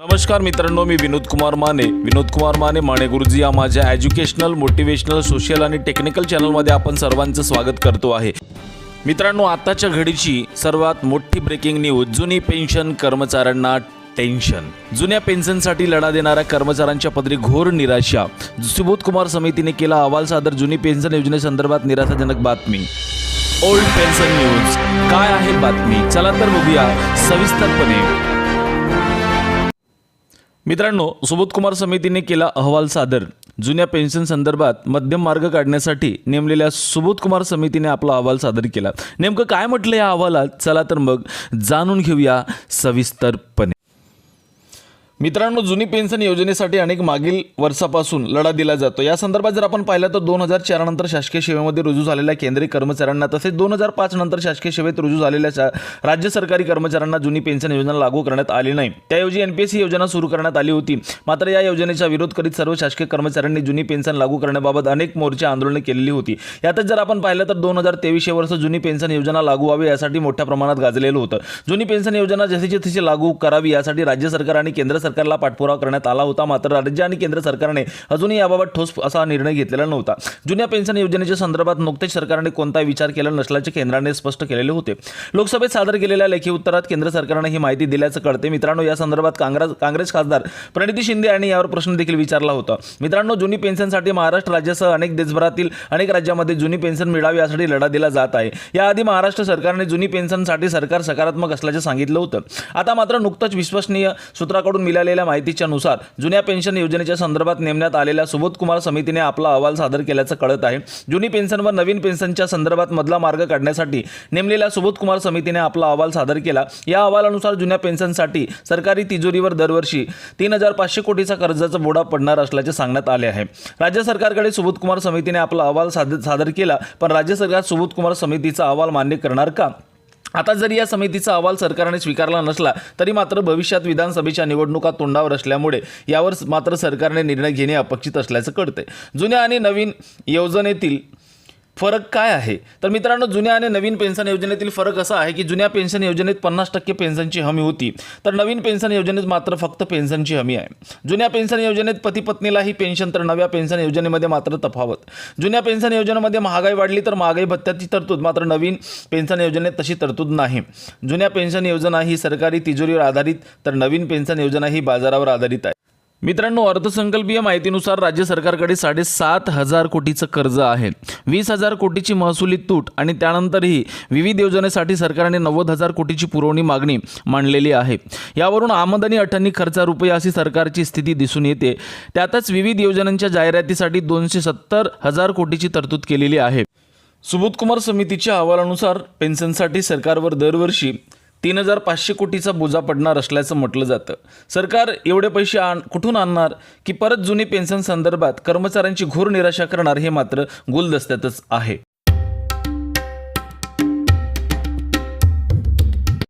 नमस्कार मित्रांनो मी विनोद कुमार माने. विनोद कुमार माने माने गुरुजी या माझ्या एज्युकेशनल मोटिवेशनल सोशल आणि टेक्निकल चॅनलमध्ये आपण सर्वांचं स्वागत करतो आहे. मित्रांनो आताच्या घडीची सर्वात मोठी ब्रेकिंग न्यूज जुनी पेन्शन कर्मचाऱ्यांना टेन्शन जुन्या पेन्शनसाठी लढा देणाऱ्या कर्मचाऱ्यांच्या पदरी घोर निराशा. सुबोध कुमार समितीने केला अहवाल सादर जुनी पेन्शन योजनेसंदर्भात निराशाजनक बातमी. ओल्ड पेन्शन न्यूज काय आहे बातमी? चला तर बघूया सविस्तरपणे. मित्रांनो सुबोध कुमार समितीने केला अहवाल सादर. जुन्या पेन्शन संदर्भात मध्यम मार्ग काढण्यासाठी नेमलेल्या सुबोध कुमार समितीने आपला अहवाल सादर केला. नेमकं काय म्हटलं या अहवालात? चला तर मग जाणून घेऊया सविस्तरपणे. मित्रांनो जुनी पेन्शन योजनेसाठी अनेक मागील वर्षापासून लढा दिला जातो. या संदर्भात जर आपण पाहिलं तर दोन हजार चार नंतर शासकीय सेवेमध्ये रुजू झालेल्या केंद्रीय कर्मचाऱ्यांना तसेच दोन हजार पाच नंतर शासकीय सेवेत रुजू झालेल्या शा- राज्य सरकारी कर्मचाऱ्यांना जुनी पेन्शन योजना लागू करण्यात आली नाही. त्याऐवजी एनपीएससी योजना सुरू करण्यात आली होती. मात्र या योजनेचा विरोध करीत सर्व शासकीय कर्मचाऱ्यांनी जुनी पेन्शन लागू करण्याबाबत अनेक मोर्चे आंदोलने केलेली होती. यातच जर आपण पाहिलं तर दोन हजार तेवीसशे वर्ष जुनी पेन्शन योजना लागू व्हावी यासाठी मोठ्या प्रमाणात गाजलेलं होतं. जुनी पेन्शन योजना जशीची तशी लागू करावी यासाठी राज्य सरकार आणि केंद्र सरकार सरकारला पाठपुरावा करण्यात आला होता. मात्र राज्य आणि केंद्र सरकारने अजूनही याबाबत ठोस असा निर्णय घेतलेला नव्हता. जुन्या पेन्शन योजनेच्या संदर्भात नुकतेच सरकारने कोणताही विचार केला नसल्याचे केंद्राने स्पष्ट केलेले होते. लोकसभेत सादर केलेल्या लेखी उत्तरात केंद्र सरकारने ही माहिती दिल्याचं कळते. मित्रांनो या संदर्भात काँग्रेस काँग्रेस खासदार प्रणिती शिंदे यांनी यावर प्रश्न देखील विचारला होता. मित्रांनो जुनी पेन्शनसाठी महाराष्ट्र राज्यासह अनेक देशभरातील अनेक राज्यामध्ये जुनी पेन्शन मिळावी यासाठी लढा दिला जात आहे. याआधी महाराष्ट्र सरकारने जुनी पेन्शनसाठी सरकार सकारात्मक असल्याचे सांगितलं होतं. आता मात्र नुकतंच विश्वसनीय सूत्राकडून मिळालेल्या माहितीच्या नुसार जुन्या पेन्शन योजनेच्या संदर्भात नेमण्यात आलेल्या सुबोधकुमार समितीने आपला अहवाल सादर केल्याचं कळत आहे. जुनी पेन्शन व नवीन पेन्शनच्या संदर्भात मधला मार्ग काढण्यासाठी नेमलेल्या सुबोधकुमार समितीने आपला अहवाल सादर केला. या अहवालानुसार जुन्या पेन्शनसाठी सरकारी तिजोरीवर दरवर्षी तीन हजार पाचशे कोटीचा कर्जाचा बोडा पडणार असल्याचे सांगण्यात आले आहे. राज्य सरकारकडे सुबोधकुमार समितीने आपला अहवाल सादर सादर केला पण राज्य सरकार सुबोधकुमार समितीचा अहवाल मान्य करणार का? आता जरी या समितीचा अहवाल सरकारने स्वीकारला नसला तरी मात्र भविष्यात विधानसभेच्या निवडणुका तोंडावर असल्यामुळे यावर मात्र सरकारने निर्णय घेणे अपेक्षित असल्याचं कळते जुन्या आणि नवीन योजनेतील फरक काय आहे? तर मित्रांनो जुन्या आणि नवीन पेन्शन योजनेतील फरक असा आहे की जुन्या पेन्शन योजनेत पन्नास टक्के पेन्शनची हमी होती तर नवीन पेन्शन योजनेत मात्र फक्त पेन्शनची हमी आहे. जुन्या पेन्शन योजनेत पती पत्नीलाही पेन्शन तर नव्या पेन्शन योजनेमध्ये मात्र तफावत. जुन्या पेन्शन योजनेमध्ये महागाई वाढली तर महागाई भत्त्याची तरतूद मात्र नवीन पेन्शन योजनेत तशी तरतूद नाही. जुन्या पेन्शन योजना ही सरकारी तिजोरीवर आधारित तर नवीन पेन्शन योजना ही बाजारावर आधारित आहे. मित्रांनो अर्थसंकल्पीय माहितीनुसार राज्य सरकारकडे साडेसात हजार कोटीचं कर्ज आहे. वीस हजार कोटीची महसुली तूट आणि त्यानंतरही विविध योजनेसाठी सरकारने नव्वद हजार कोटीची पुरवणी मागणी मांडलेली आहे. यावरून आमदनी अठ्ठ्याण्णव खर्चा रुपये अशी सरकारची स्थिती दिसून येते. त्यातच विविध योजनांच्या जाहिरातीसाठी दोनशे सत्तर हजार कोटीची तरतूद केलेली आहे. सुबोधकुमार समितीच्या अहवालानुसार पेन्शनसाठी सरकारवर दरवर्षी तीन हजार पाचशे कोटीचा बोजा पडणार असल्याचं म्हटलं जातं. सरकार एवढे पैसे आण कुठून आणणार? की परत जुनी पेन्शन संदर्भात कर्मचाऱ्यांची घोर निराशा करणार हे मात्र गुलदस्त्यातच आहे.